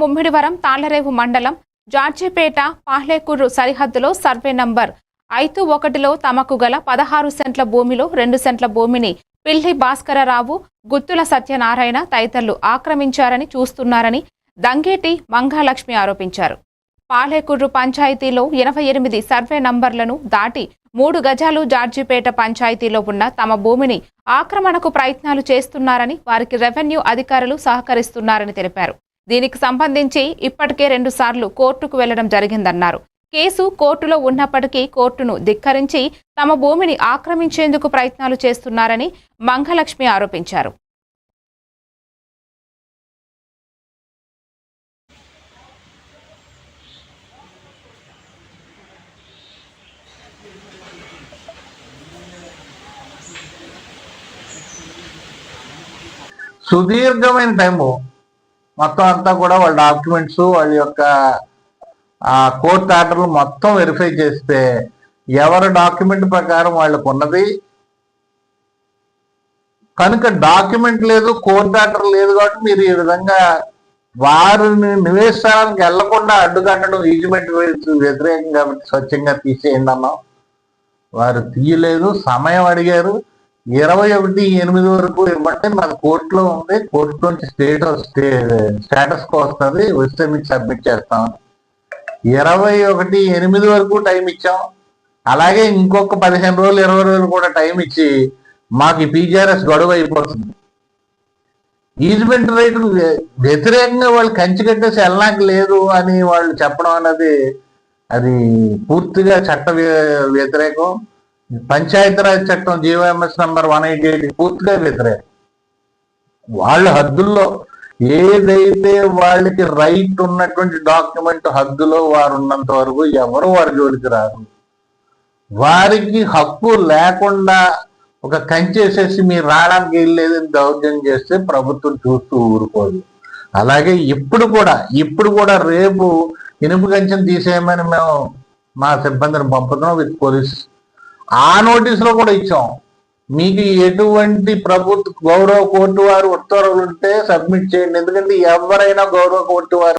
ముమ్మిడివరం తాళ్ళరేవు మండలం జార్జిపేట పాహ్లేకూరు సరిహద్దులో survey number ఐదు ఒకటిలో తమకు గల పదహారు సెంట్ల భూమిలో రెండు సెంట్ల భూమిని పిల్లి భాస్కరరావు గుత్తుల సత్యనారాయణ తదితరులు ఆక్రమించారని చూస్తున్నారని దంగేటి మంగాలక్ష్మి ఆరోపించారు. పాలేకుర్రు పంచాయతీలో ఎనభై ఎనిమిది సర్వే నంబర్లను దాటి మూడు గజాలు జార్జిపేట పంచాయతీలో ఉన్న తమ భూమిని ఆక్రమణకు ప్రయత్నాలు చేస్తున్నారని వారికి రెవెన్యూ అధికారులు సహకరిస్తున్నారని తెలిపారు. దీనికి సంబంధించి ఇప్పటికే రెండుసార్లు కోర్టుకు వెళ్ళడం జరిగిందన్నారు. కేసు కోర్టులో ఉన్నప్పటికీ కోర్టును ధిక్కరించి తమ భూమిని ఆక్రమించేందుకు ప్రయత్నాలు చేస్తున్నారని మంగలక్ష్మి ఆరోపించారు. సుదీర్ఘమైన టైము. మొత్తం అంతా కూడా వాళ్ళ డాక్యుమెంట్స్ వాళ్ళ యొక్క ఆ కోర్ట్ ఆర్డర్లు మొత్తం వెరిఫై చేస్తే ఎవరి డాక్యుమెంట్ ప్రకారం వాళ్ళకు ఉన్నది కనుక డాక్యుమెంట్ లేదు కోర్ట్ ఆర్డర్ లేదు కాబట్టి మీరు ఈ విధంగా వారిని నివేశానికి వెళ్ళకుండా అడ్డుకట్టడం ఈజ్మెంట్ వ్యతిరేకం కాబట్టి స్వచ్ఛంగా తీసేయండి అన్నాం. వారు తీయలేదు సమయం అడిగారు. ఇరవై ఒకటి ఎనిమిది వరకు ఇవ్వంటే మాకు కోర్టులో ఉంది. కోర్టు నుంచి స్టేట్ స్టే స్టేటస్ వస్తుంది. వస్తే మీకు సబ్మిట్ చేస్తాం. ఇరవై ఒకటి ఎనిమిది వరకు టైం ఇచ్చాం. అలాగే ఇంకొక పదిహేను రోజులు ఇరవై రోజులు కూడా టైం ఇచ్చి మాకు పీజీఆర్ఎస్ గడువు అయిపోతుంది. ఈజ్మెంట్ రైట్ వ్యతిరేకంగా వాళ్ళు కంచి కట్టేసి వెళ్ళడానికి లేదు అని వాళ్ళు చెప్పడం అన్నది అది పూర్తిగా చట్ట వ్యతిరేకం. పంచాయతీరాజ్ చట్టం GO MS number one eighty eight పూర్తిగా వ్యతిరేకం. వాళ్ళ హద్దుల్లో ఏదైతే వాళ్ళకి రైట్ ఉన్నటువంటి డాక్యుమెంట్ హద్దులో వారు ఉన్నంత వరకు ఎవరు వారి జోలికి రారు? వారికి హక్కు లేకుండా ఒక కంచేసేసి మీరు రావడానికి వెళ్ళలేదని దౌర్జన్యం చేస్తే ప్రభుత్వం చూస్తూ ఊరుకోదు. అలాగే ఇప్పుడు కూడా ఇప్పుడు కూడా రేపు ఇనుపు కంచెను తీసేయమని మేము మా సిబ్బందిని పంపుతున్నాం విత్ పోలీస్ ఆ నోటీసులో కూడా ఇచ్చాం. మీకు ఎటువంటి ప్రభుత్వ గౌరవ కోర్టు వారు ఉత్తర్వులు ఉంటే సబ్మిట్ చేయండి. ఎందుకంటే ఎవరైనా గౌరవ కోర్టు వారు